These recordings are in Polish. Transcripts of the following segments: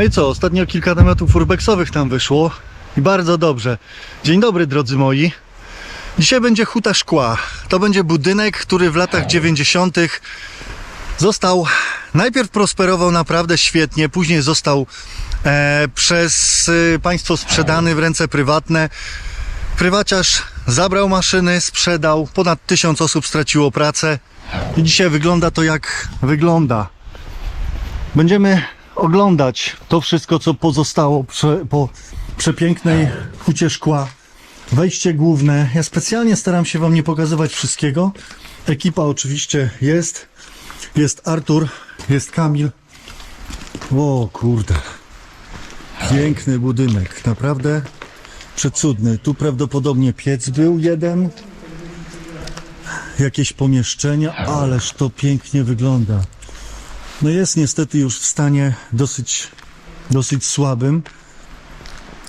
No i co, ostatnio kilka tematów urbexowych tam wyszło i bardzo dobrze. Dzień dobry drodzy moi. Dzisiaj będzie huta szkła. To będzie budynek, który w latach 90. został, najpierw prosperował naprawdę świetnie, później został e, przez e, państwo sprzedany w ręce prywatne. Prywaciarz zabrał maszyny, sprzedał, ponad tysiąc osób straciło pracę i dzisiaj wygląda to jak wygląda. Będziemy oglądać to wszystko, co pozostało prze, po przepięknej hucie szkła. Wejście główne. Ja specjalnie staram się Wam nie pokazywać wszystkiego. Ekipa oczywiście jest. Jest Artur, jest Kamil. O kurde. Piękny budynek. Naprawdę przecudny. Tu prawdopodobnie piec był jeden. Jakieś pomieszczenia, ależ to pięknie wygląda. No jest niestety już w stanie dosyć, dosyć słabym,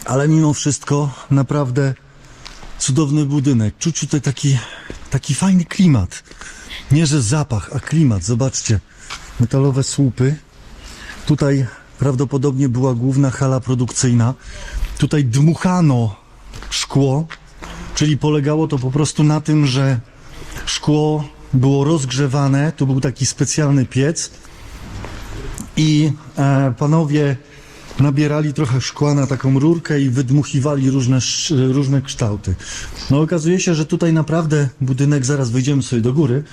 ale mimo wszystko naprawdę cudowny budynek. Czuć tutaj taki, taki fajny klimat. Nie, że zapach, a klimat. Zobaczcie, metalowe słupy. Tutaj prawdopodobnie była główna hala produkcyjna. Tutaj dmuchano szkło, czyli polegało to po prostu na tym, że szkło było rozgrzewane. Tu był taki specjalny piec i e, panowie nabierali trochę szkła na taką rurkę i wydmuchiwali różne, różne kształty. No okazuje się, że tutaj naprawdę budynek, zaraz wejdziemy sobie do góry,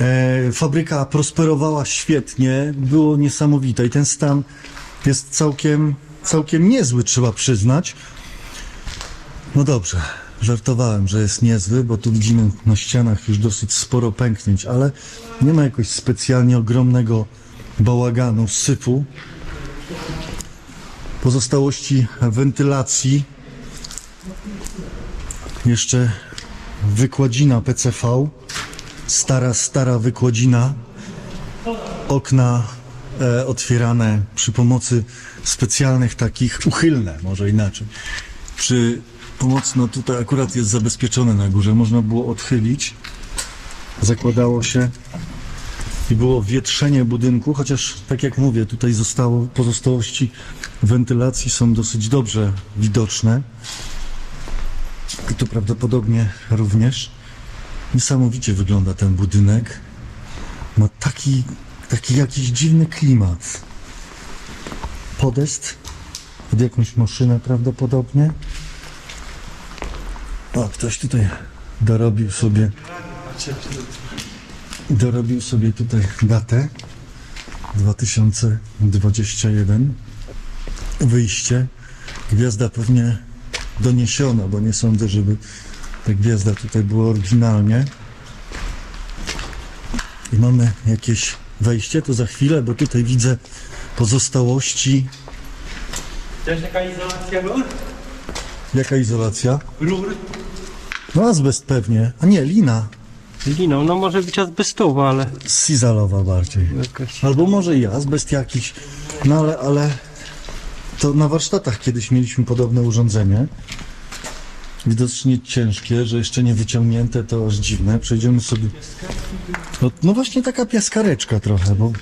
e, fabryka prosperowała świetnie, było niesamowite i ten stan jest całkiem, całkiem niezły, trzeba przyznać. No dobrze, żartowałem, że jest niezły, bo tu widzimy na ścianach już dosyć sporo pęknięć, ale nie ma jakoś specjalnie ogromnego bałaganu, syfu. Pozostałości wentylacji. Jeszcze wykładzina PCV. Stara, stara wykładzina. Okna e, otwierane przy pomocy specjalnych takich, uchylne może inaczej. Przy pomocy, no tutaj akurat jest zabezpieczone na górze, można było odchylić. Zakładało się i było wietrzenie budynku, chociaż tak jak mówię, tutaj zostało, pozostałości wentylacji są dosyć dobrze widoczne. I tu prawdopodobnie również. Niesamowicie wygląda ten budynek. Ma taki, taki jakiś dziwny klimat. Podest pod jakąś maszynę prawdopodobnie. O, ktoś tutaj dorobił sobie dorobił sobie tutaj datę 2021 wyjście gwiazda pewnie doniesiona, bo nie sądzę, żeby ta gwiazda tutaj była oryginalnie i mamy jakieś wejście, to za chwilę, bo tutaj widzę pozostałości Też taka izolacja rur? jaka izolacja? Rur? no azbest pewnie, a nie, lina Liną, no może być azbestowa, ale sizalowa bardziej jakaś... Albo może i azbest jakiś, no ale, ale to na warsztatach kiedyś mieliśmy podobne urządzenie. Widocznie ciężkie, że jeszcze nie wyciągnięte, to aż dziwne. Przejdziemy sobie. No, no właśnie taka piaskareczka trochę, bo.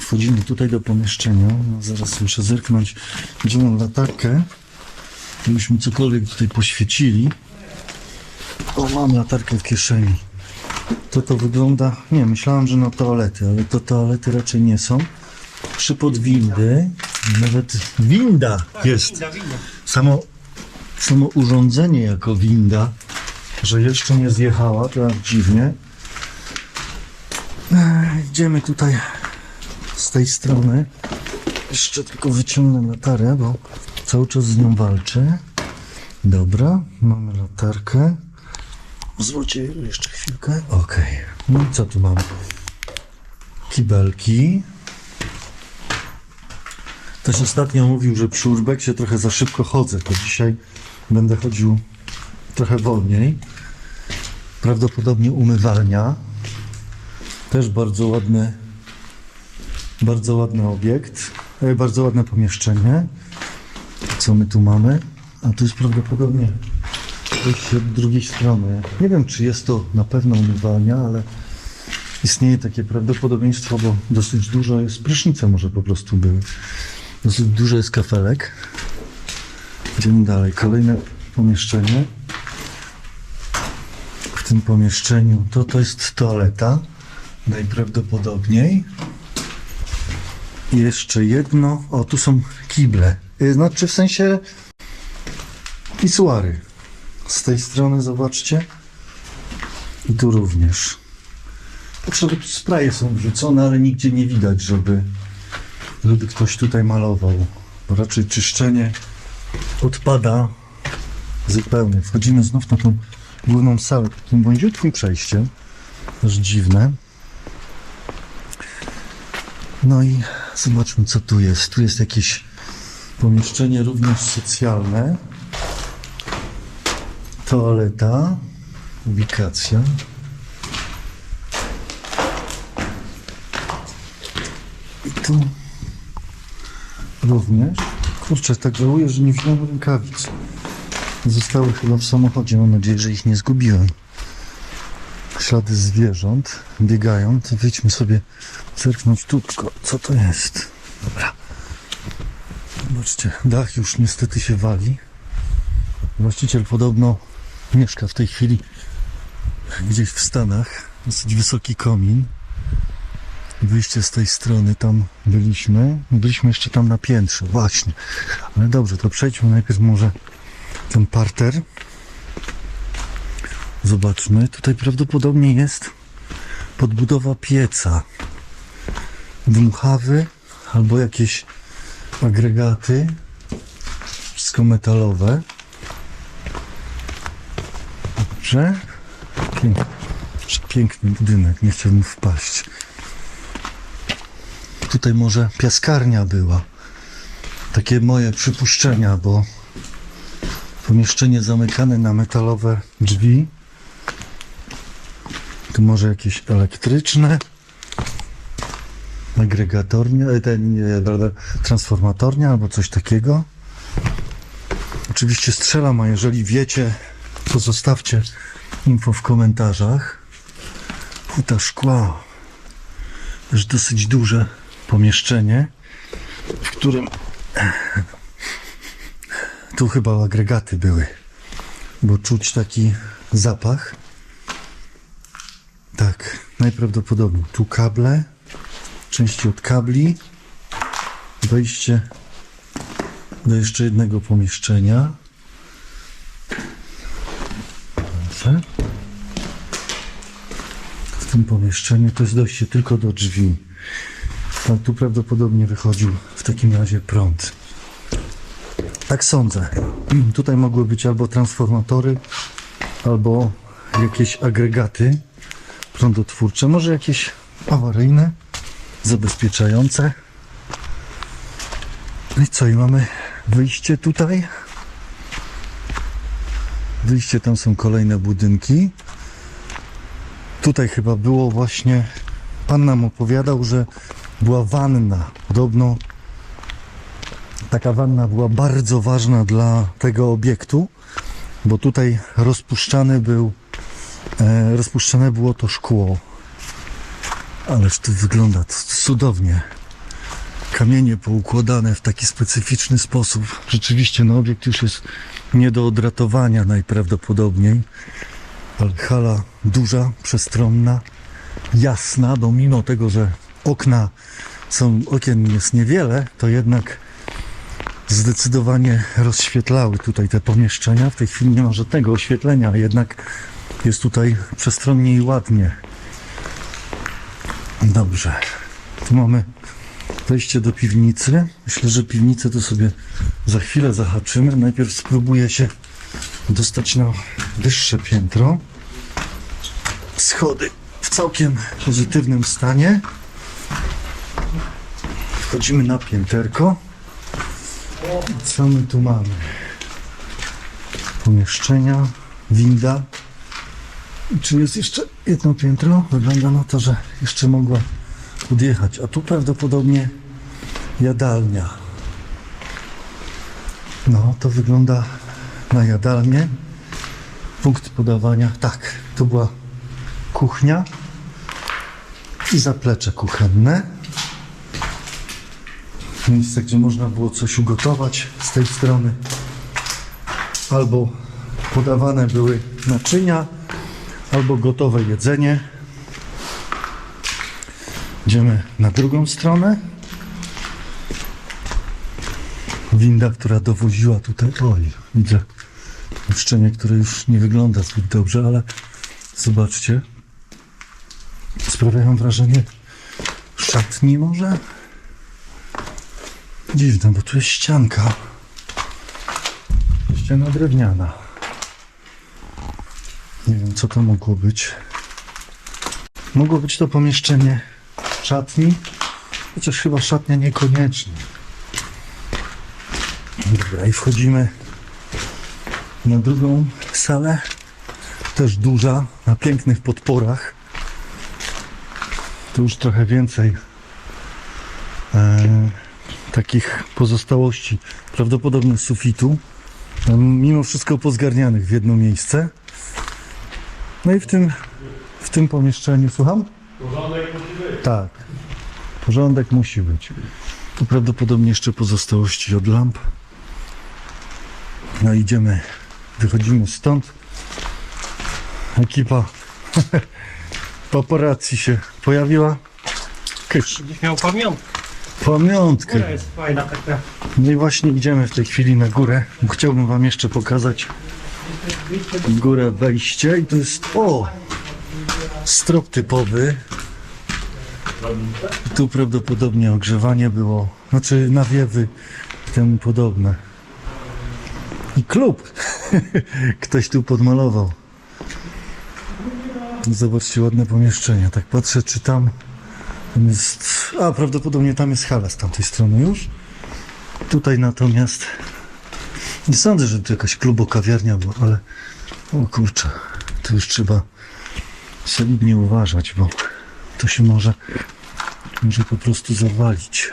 Wchodzimy tutaj do pomieszczenia. No, zaraz muszę zerknąć, gdzie mam latarkę. Gdybyśmy cokolwiek tutaj poświecili. O, mam latarkę w kieszeni. To to wygląda. Nie, myślałem, że na toalety, ale to toalety raczej nie są. Przypod windy. Nawet winda jest. Samo, samo urządzenie jako winda, że jeszcze nie zjechała, to aż dziwnie. Ech, Idziemy tutaj z tej strony. Jeszcze tylko wyciągnę latarę, bo cały czas z nią walczę. Dobra, mamy latarkę. Pozwólcie jeszcze chwilkę. Okej. No i co tu mamy? Kibelki. Ktoś ostatnio mówił, że przy urbexie trochę za szybko chodzę, to dzisiaj będę chodził trochę wolniej. Prawdopodobnie umywalnia. Też bardzo ładny, bardzo ładny obiekt. E, Bardzo ładne pomieszczenie. Co my tu mamy? A tu jest prawdopodobnie wejście od drugiej strony. Nie wiem, czy jest to na pewno umywalnia, ale istnieje takie prawdopodobieństwo, bo dosyć dużo jest, prysznice może po prostu były. Dosyć dużo jest kafelek. Idziemy dalej. Kolejne pomieszczenie. W tym pomieszczeniu to to jest toaleta. Najprawdopodobniej. Jeszcze jedno. O, tu są kible. Y, Znaczy w sensie pisuary. Z tej strony zobaczcie. I tu również. Potrzeby spraye są wrzucone, ale nigdzie nie widać, żeby, żeby ktoś tutaj malował. Bo raczej czyszczenie odpada zupełnie. Wchodzimy znów na tą główną salę takim bądziutkim przejściem. Też dziwne. No i zobaczmy, co tu jest. Tu jest jakieś pomieszczenie również socjalne. Toaleta. Ubikacja. I tu również. Kurczę, tak żałuję, że nie wziąłem rękawic. Zostały chyba w samochodzie. Mam nadzieję, że ich nie zgubiłem. Ślady zwierząt biegają. To wyjdźmy sobie zerknąć tu, tylko co to jest. Dobra. Zobaczcie, dach już niestety się wali. Właściciel podobno mieszka w tej chwili gdzieś w Stanach. Dosyć wysoki komin. Wyjście z tej strony, tam byliśmy. Byliśmy jeszcze tam na piętrze, właśnie. Ale dobrze, to przejdźmy najpierw może ten parter. Zobaczmy, tutaj prawdopodobnie jest podbudowa pieca. Dmuchawy albo jakieś agregaty. Wszystko metalowe. Dobrze. Piękny, piękny budynek, nie chciałbym wpaść. Tutaj może piaskarnia była. Takie moje przypuszczenia, bo pomieszczenie zamykane na metalowe drzwi. Tu może jakieś elektryczne. Agregatornia, e, ten, transformatornia albo coś takiego. Oczywiście strzelam, a jeżeli wiecie, to zostawcie info w komentarzach. Huta szkła. Też dosyć duże pomieszczenie, w którym tu chyba agregaty były, bo czuć taki zapach. Tak, najprawdopodobniej tu kable, części od kabli, wejście do jeszcze jednego pomieszczenia. W tym pomieszczeniu to jest dojście tylko do drzwi. A tu prawdopodobnie wychodził w takim razie prąd. Tak sądzę. Tutaj mogły być albo transformatory, albo jakieś agregaty prądotwórcze, może jakieś awaryjne, zabezpieczające. No i co, i mamy wyjście tutaj. Wyjście, tam są kolejne budynki. Tutaj chyba było właśnie, pan nam opowiadał, że była wanna. Podobno taka wanna była bardzo ważna dla tego obiektu, bo tutaj rozpuszczany był, e, rozpuszczane było to szkło. Ależ to wygląda cudownie. Kamienie poukładane w taki specyficzny sposób. Rzeczywiście, no obiekt już jest nie do odratowania najprawdopodobniej, ale hala duża, przestronna, jasna, no mimo tego, że okna są, okien jest niewiele, to jednak zdecydowanie rozświetlały tutaj te pomieszczenia. W tej chwili nie ma żadnego oświetlenia, jednak jest tutaj przestronnie i ładnie. Dobrze. Tu mamy wejście do piwnicy. Myślę, że piwnicę to sobie za chwilę zahaczymy. Najpierw spróbuję się dostać na wyższe piętro. Schody w całkiem pozytywnym stanie. Wchodzimy na pięterko. Co my tu mamy? Pomieszczenia, winda. I Czy jest jeszcze jedno piętro? Wygląda na to, że jeszcze mogła odjechać. A tu prawdopodobnie jadalnia. No, to wygląda na jadalnię. Punkt podawania. Tak, to była kuchnia. I zaplecze kuchenne. Miejsce, gdzie można było coś ugotować z tej strony. Albo podawane były naczynia, albo gotowe jedzenie. Idziemy na drugą stronę. Winda, która dowoziła tutaj. Oj, widzę uszczenie, które już nie wygląda zbyt dobrze, ale zobaczcie. Sprawiają wrażenie szatni może? Dziwne, bo tu jest ścianka. Ściana drewniana. Nie wiem, co to mogło być. Mogło być to pomieszczenie szatni, chociaż chyba szatnia niekoniecznie. Dobra, i wchodzimy na drugą salę. Też duża, na pięknych podporach. Tu już trochę więcej e, takich pozostałości, prawdopodobnie sufitu. e, Mimo wszystko pozgarnianych w jedno miejsce. No i w tym, w tym pomieszczeniu, słucham? Porządek. Tak. Porządek musi być. Tu prawdopodobnie jeszcze pozostałości od lamp. No idziemy, wychodzimy stąd. Ekipa paparazzi się pojawiła. Kysz, Będziesz miał pamiątkę. pamiątkę. Która jest fajna taka. No i właśnie idziemy w tej chwili na górę. Chciałbym wam jeszcze pokazać górę wejście i to jest o strop typowy. Tu prawdopodobnie ogrzewanie było, znaczy nawiewy temu podobne. I klub. Ktoś tu podmalował. Zobaczcie, ładne pomieszczenie. Tak patrzę, czy tam, jest... A, prawdopodobnie tam jest hala z tamtej strony już. Tutaj natomiast nie sądzę, że to jakaś klubo-kawiarnia była, ale o kurczę, tu już trzeba solidnie uważać, bo to się może, może po prostu zawalić.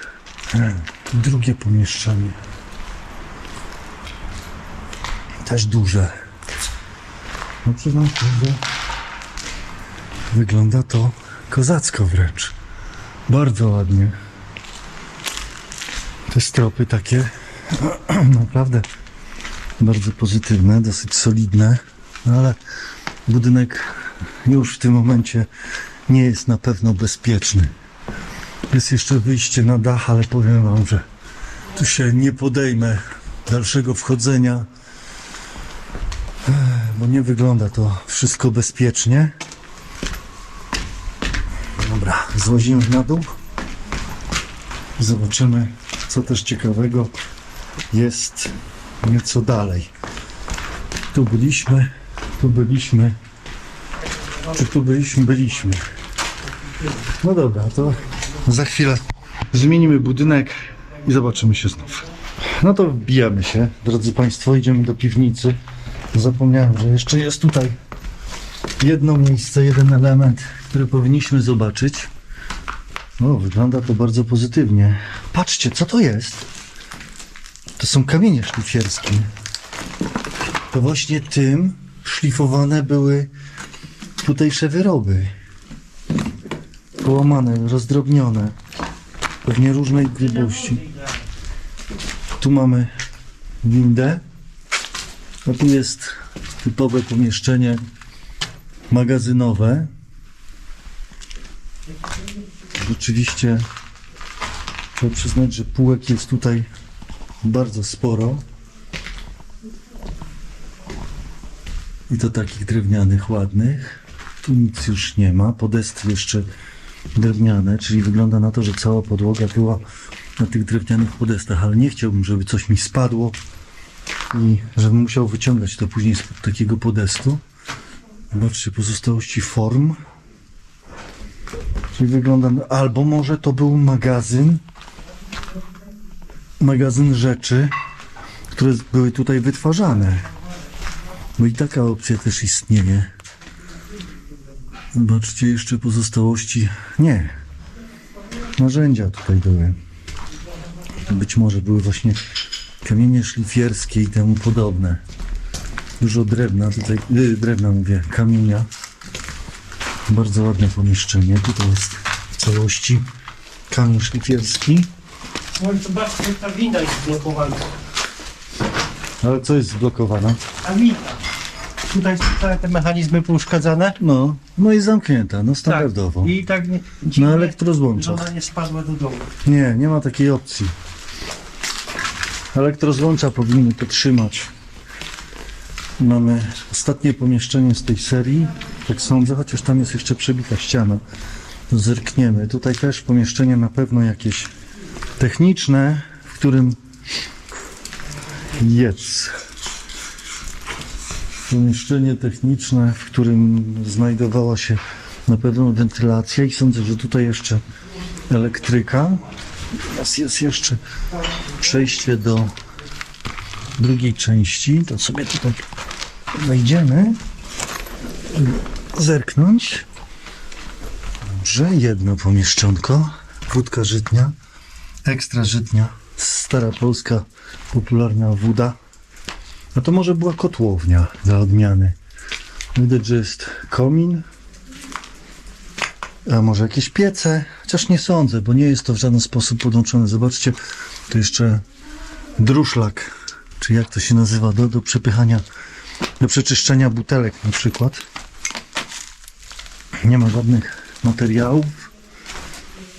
Drugie pomieszczenie. Też duże. No przyznam że wygląda to kozacko wręcz. Bardzo ładnie. Te stropy takie naprawdę bardzo pozytywne, dosyć solidne, no ale budynek już w tym momencie nie jest na pewno bezpieczny. Jest jeszcze wyjście na dach, ale powiem wam, że tu się nie podejmę dalszego wchodzenia, bo nie wygląda to wszystko bezpiecznie. Dobra, złazimy na dół. Zobaczymy, co też ciekawego jest nieco dalej. Tu byliśmy, tu byliśmy. Czy tu byliśmy? Byliśmy. No dobra, to za chwilę zmienimy budynek i zobaczymy się znów. No to wbijamy się, drodzy Państwo, idziemy do piwnicy. Zapomniałem, że jeszcze jest tutaj jedno miejsce, jeden element, który powinniśmy zobaczyć. O, wygląda to bardzo pozytywnie. Patrzcie, co to jest? To są kamienie szlifierskie. To właśnie tym szlifowane były tutejsze wyroby. Połamane, rozdrobnione. Pewnie różnej grubości. Tu mamy windę. A tu jest typowe pomieszczenie magazynowe. Oczywiście trzeba przyznać, że półek jest tutaj bardzo sporo. I to takich drewnianych, ładnych. Tu nic już nie ma. Podesty jeszcze drewniane, czyli wygląda na to, że cała podłoga była na tych drewnianych podestach, ale nie chciałbym, żeby coś mi spadło i żebym musiał wyciągać to później z takiego podestu. Zobaczcie, pozostałości form. Czyli wygląda, albo może to był magazyn, magazyn rzeczy, które były tutaj wytwarzane. Bo i taka opcja też istnieje. Zobaczcie, jeszcze pozostałości. Nie. Narzędzia tutaj były. Być może były właśnie kamienie szlifierskie i temu podobne. Dużo drewna tutaj, yy, drewna mówię, kamienia. Bardzo ładne pomieszczenie. Tutaj jest całości kamień szlifierski. No i zobaczcie, ta winda jest zblokowana. Ale co jest zblokowane? Ta winda. Tutaj są całe te mechanizmy pouszkadzane. No, no i zamknięta, no standardowo. Tak. I tak nie, Na dziwnie, że elektrozłączach. ona nie spadła do domu. Nie, nie ma takiej opcji. Elektrozłącza powinny to trzymać. Mamy ostatnie pomieszczenie z tej serii, tak sądzę, chociaż tam jest jeszcze przebita ściana. Zerkniemy. Tutaj też pomieszczenie na pewno jakieś techniczne, w którym jest pomieszczenie techniczne, w którym znajdowała się na pewno wentylacja i sądzę, że tutaj jeszcze elektryka. Teraz jest jeszcze przejście do drugiej części. To sobie tutaj wejdziemy. Zerknąć. Dobrze, jedno pomieszczonko. Wódka żytnia. Ekstra żytnia. Stara polska, popularna woda. A to może była kotłownia dla odmiany. Widać, że jest komin, a może jakieś piece? Chociaż nie sądzę, bo nie jest to w żaden sposób podłączone. Zobaczcie, to jeszcze druszlak, czy jak to się nazywa, do, do przepychania, do przeczyszczenia butelek na przykład. Nie ma żadnych materiałów.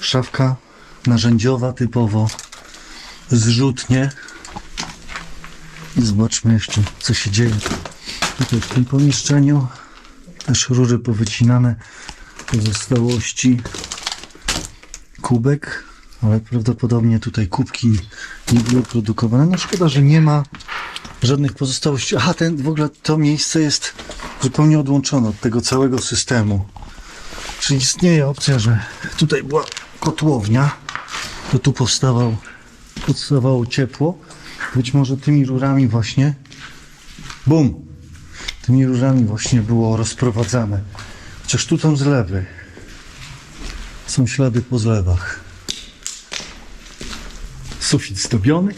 Szafka narzędziowa typowo, zrzutnie. I zobaczmy jeszcze, co się dzieje tutaj w tym pomieszczeniu. Też rury powycinane pozostałości kubek, ale prawdopodobnie tutaj kubki nie były produkowane. No szkoda, że nie ma żadnych pozostałości. Aha, ten, w ogóle to miejsce jest zupełnie odłączone od tego całego systemu. Czyli istnieje opcja, że tutaj była kotłownia, to tu powstawał, powstawało ciepło. Być może tymi rurami właśnie, bum, tymi rurami właśnie było rozprowadzane. Chociaż tu są zlewy. Są ślady po zlewach. Sufit zdobiony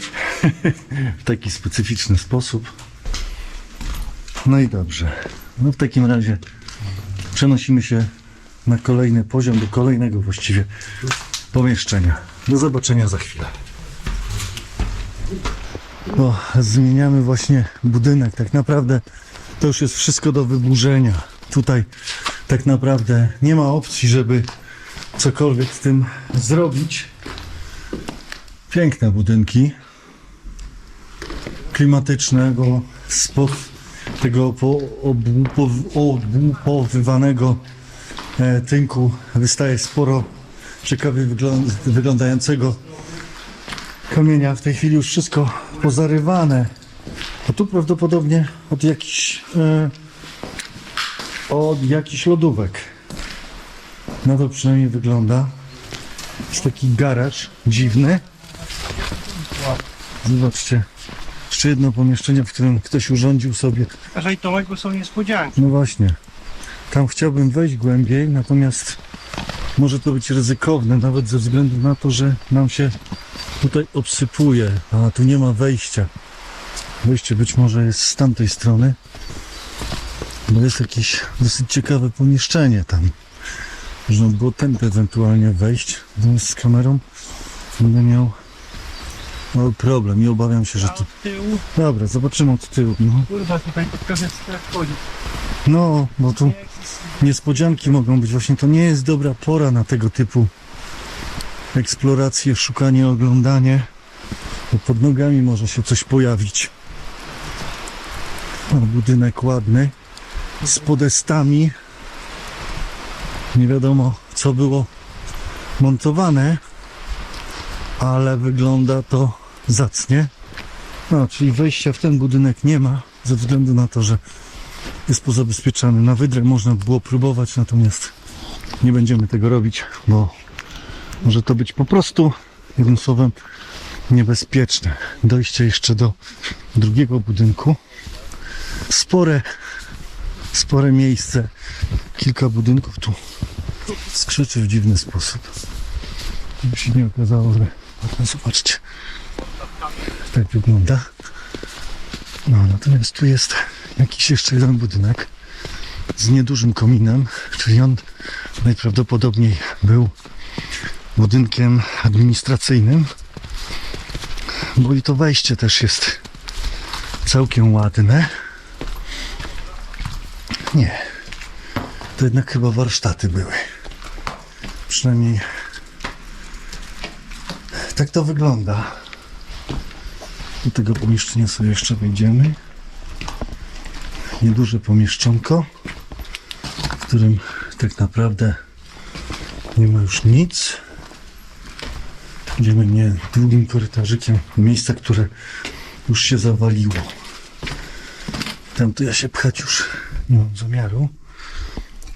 w taki specyficzny sposób. No i dobrze. No w takim razie przenosimy się na kolejny poziom, do kolejnego właściwie pomieszczenia. Do zobaczenia za chwilę. O, zmieniamy właśnie budynek. Tak naprawdę to już jest wszystko do wyburzenia. Tutaj tak naprawdę nie ma opcji, żeby cokolwiek z tym zrobić. Piękne budynki. Klimatyczne, bo spod tego po, obłupow- obłupowywanego e, tynku wystaje sporo ciekawie wygląd- wyglądającego kamienia. W tej chwili już wszystko pozarywane. A tu prawdopodobnie od jakichś e, od jakichś lodówek. No to przynajmniej wygląda. Jest taki garaż dziwny. Zobaczcie. Jeszcze jedno pomieszczenie, w którym ktoś urządził sobie. Każdej Tomek, bo są niespodzianki. No właśnie. Tam chciałbym wejść głębiej, natomiast może to być ryzykowne, nawet ze względu na to, że nam się tutaj obsypuje, a tu nie ma wejścia. Wejście być może jest z tamtej strony, bo jest jakieś dosyć ciekawe pomieszczenie tam. Można było tędy ewentualnie wejść, natomiast z kamerą będę miał mały problem i obawiam się, że tu... Dobra, zobaczymy od tyłu. No, kurwa, tutaj pod każdym strach chodzi. No bo tu niespodzianki mogą być. Właśnie to nie jest dobra pora na tego typu eksploracje, szukanie, oglądanie, bo pod nogami może się coś pojawić. O, budynek ładny, z podestami. Nie wiadomo, co było montowane, ale wygląda to zacnie. No, czyli wejścia w ten budynek nie ma, ze względu na to, że jest pozabezpieczany. Na wydrę można było próbować, natomiast nie będziemy tego robić, bo może to być po prostu, jednym słowem, niebezpieczne. Dojście jeszcze do drugiego budynku. Spore, spore miejsce. Kilka budynków tu skrzyczy w dziwny sposób. Żeby się nie okazało, że... Zobaczcie. Tak wygląda. No, natomiast tu jest jakiś jeszcze jeden budynek z niedużym kominem, czyli on najprawdopodobniej był budynkiem administracyjnym, bo i to wejście też jest całkiem ładne. Nie, to jednak chyba warsztaty były. Przynajmniej tak to wygląda. Do tego pomieszczenia sobie jeszcze wejdziemy. Nieduże pomieszczonko, w którym tak naprawdę nie ma już nic. Idziemy nie długim korytarzykiem w miejsca, które już się zawaliło. Tam to ja się pchać już nie mam zamiaru.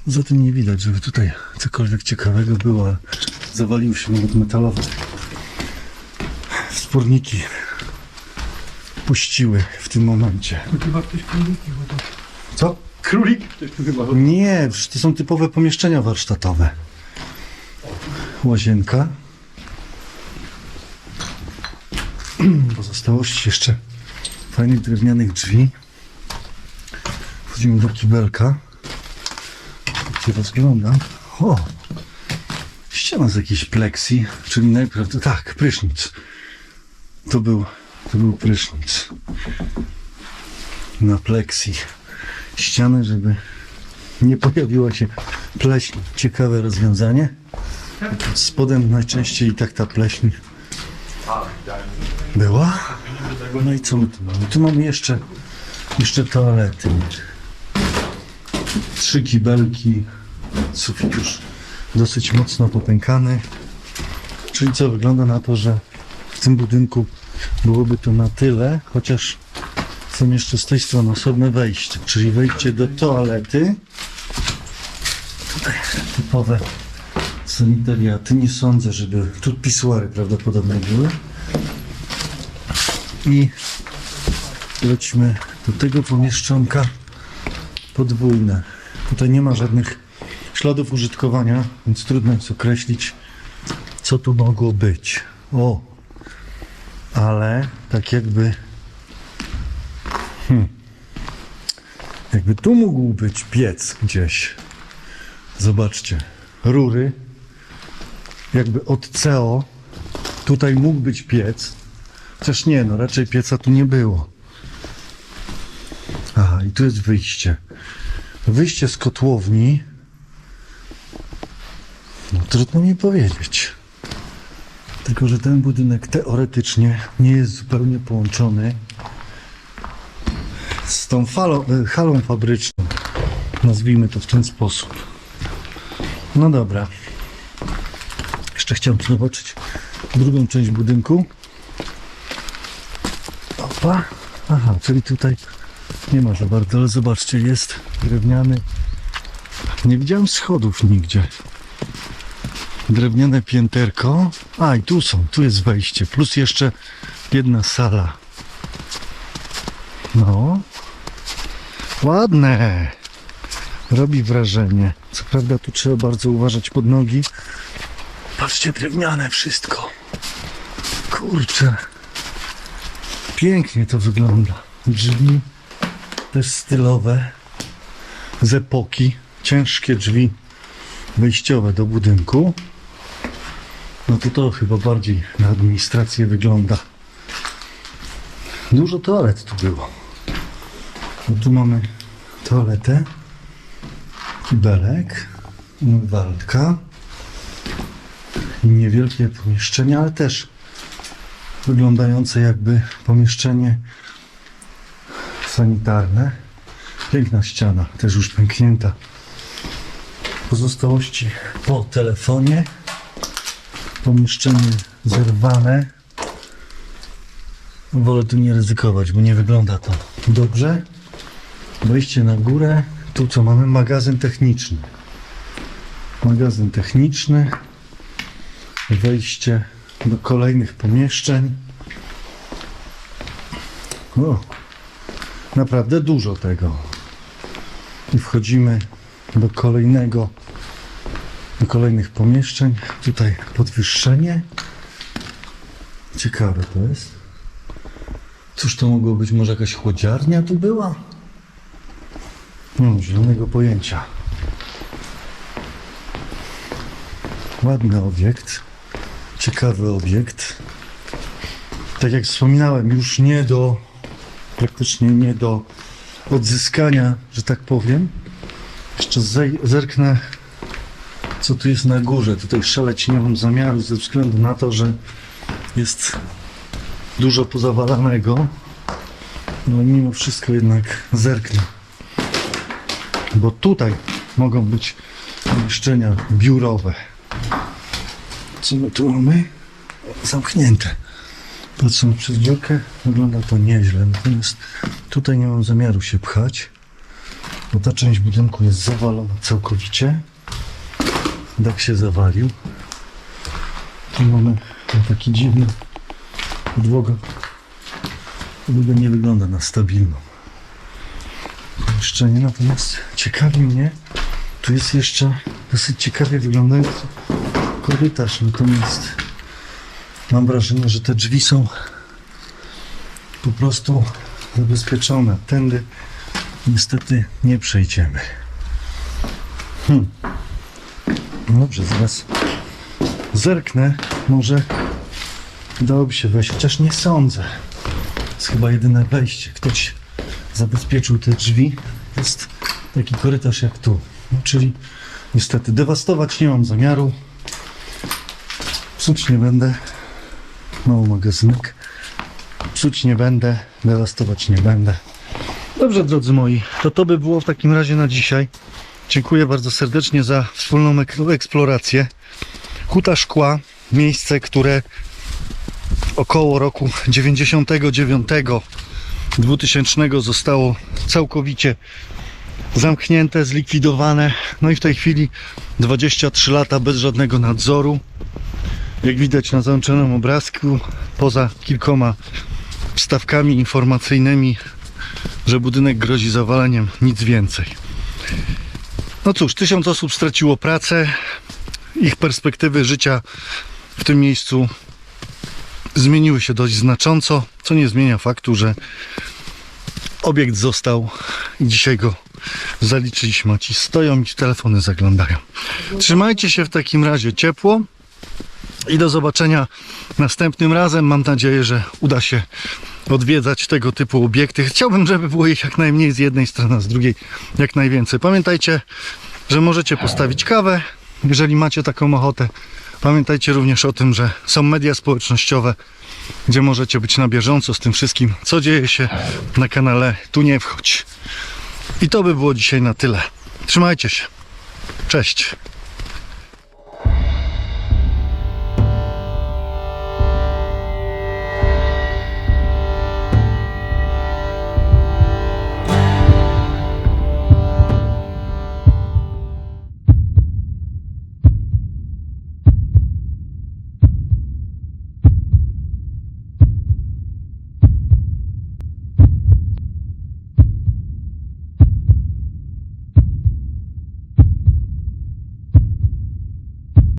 Za tym nie widać, żeby tutaj cokolwiek ciekawego było. ale Zawaliły się nawet metalowe sporniki. Puściły w tym momencie. Chyba ktoś króliki, bo to... Co? Królik? Nie, przecież to są typowe pomieszczenia warsztatowe. Łazienka. Pozostałości jeszcze fajnych drewnianych drzwi. Wchodzimy do kibelka. Jak się rozglądam. O! Ściana z jakiejś pleksji, czyli najpierw, tak, prysznic. To był, to był prysznic. Na pleksji ściany, żeby nie pojawiła się pleśń. Ciekawe rozwiązanie. Pod spodem najczęściej i tak ta pleśń była. No i co my tu mamy? Tu mamy jeszcze, jeszcze toalety. Trzy kibelki. Sufit już dosyć mocno popękany. Czyli co, wygląda na to, że w tym budynku byłoby to na tyle, chociaż są jeszcze z tej strony osobne wejście, czyli wejście do toalety. Tutaj typowe sanitariaty. Nie sądzę, żeby tu pisuary prawdopodobnie były. I lecimy do tego pomieszczonka podwójne. Tutaj nie ma żadnych śladów użytkowania, więc trudno jest określić, co tu mogło być. O, ale tak jakby Jakby tu mógł być piec gdzieś. Zobaczcie. Rury. Jakby od CO tutaj mógł być piec. Chociaż nie, no raczej pieca tu nie było. Aha, i tu jest wyjście. Wyjście z kotłowni. No trudno mi powiedzieć. Tylko, że ten budynek teoretycznie nie jest zupełnie połączony z tą falą, e, halą fabryczną. Nazwijmy to w ten sposób. No dobra. Jeszcze chciałem zobaczyć drugą część budynku. Opa. Aha, czyli tutaj nie ma za bardzo, ale zobaczcie, jest drewniany. Nie widziałem schodów nigdzie. Drewniane pięterko. A, i tu są, tu jest wejście, plus jeszcze jedna sala. No, Ładne. Robi wrażenie. Co prawda tu trzeba bardzo uważać pod nogi. Patrzcie, drewniane wszystko. Kurczę. Pięknie to wygląda. Drzwi też stylowe. Z epoki. Ciężkie drzwi wejściowe do budynku. No to to chyba bardziej na administrację wygląda. Dużo toalet tu było. No tu mamy toaletę, kibelek, umywalka i niewielkie pomieszczenie, ale też wyglądające jakby pomieszczenie sanitarne. Piękna ściana, też już pęknięta. Pozostałości po telefonie. Pomieszczenie zerwane. Wolę tu nie ryzykować, bo nie wygląda to dobrze. Wejście na górę. Tu co mamy? Magazyn techniczny. Magazyn techniczny. Wejście do kolejnych pomieszczeń. O, naprawdę dużo tego. I wchodzimy do kolejnego, do kolejnych pomieszczeń. Tutaj podwyższenie. Ciekawe to jest. Cóż to mogło być? Może jakaś chłodziarnia tu była? Mam zielonego pojęcia. ładny obiekt, ciekawy obiekt. Tak jak wspominałem, już nie do, praktycznie nie do odzyskania, że tak powiem. Jeszcze zerknę, co tu jest na górze. Tutaj szaleć nie mam zamiaru ze względu na to, że jest dużo pozawalanego. No ale mimo wszystko jednak zerknę. Bo tutaj mogą być pomieszczenia biurowe. Co my tu mamy? Zamknięte. Patrząc przez dziurkę, wygląda to nieźle. Natomiast tutaj nie mam zamiaru się pchać, bo ta część budynku jest zawalona całkowicie. Dach się zawalił. Tu mamy taki dziwny podłoga. Podłoga nie wygląda na stabilną. Pomieszczenie, natomiast ciekawi mnie, tu jest jeszcze dosyć ciekawie wyglądający korytarz, natomiast mam wrażenie, że te drzwi są po prostu zabezpieczone. Tędy niestety nie przejdziemy. Hmm. Dobrze, zaraz zerknę. Może dałoby się wejść, chociaż nie sądzę. To jest chyba jedyne wejście. Ktoś zabezpieczył te drzwi. Jest taki korytarz jak tu. No, czyli niestety dewastować nie mam zamiaru. Psuć nie będę. Mały magazynek. Psuć nie będę, dewastować nie będę. Dobrze, drodzy moi, to to by było w takim razie na dzisiaj. Dziękuję bardzo serdecznie za wspólną ek- eksplorację. Huta Szkła, miejsce, które około roku 99 2000 zostało całkowicie zamknięte, zlikwidowane. No i w tej chwili 23 lata bez żadnego nadzoru. Jak widać na załączonym obrazku, poza kilkoma wstawkami informacyjnymi, że budynek grozi zawaleniem, nic więcej. No cóż, tysiąc osób straciło pracę. Ich perspektywy życia w tym miejscu zmieniły się dość znacząco, co nie zmienia faktu, że obiekt został i dzisiaj go zaliczyliśmy. Ci stoją i telefony zaglądają. Trzymajcie się w takim razie ciepło i do zobaczenia następnym razem. Mam nadzieję, że uda się odwiedzać tego typu obiekty. Chciałbym, żeby było ich jak najmniej z jednej strony, a z drugiej jak najwięcej. Pamiętajcie, że możecie postawić kawę, jeżeli macie taką ochotę. Pamiętajcie również o tym, że są media społecznościowe, gdzie możecie być na bieżąco z tym wszystkim, co dzieje się na kanale Tu nie wchodź. I to by było dzisiaj na tyle. Trzymajcie się. Cześć.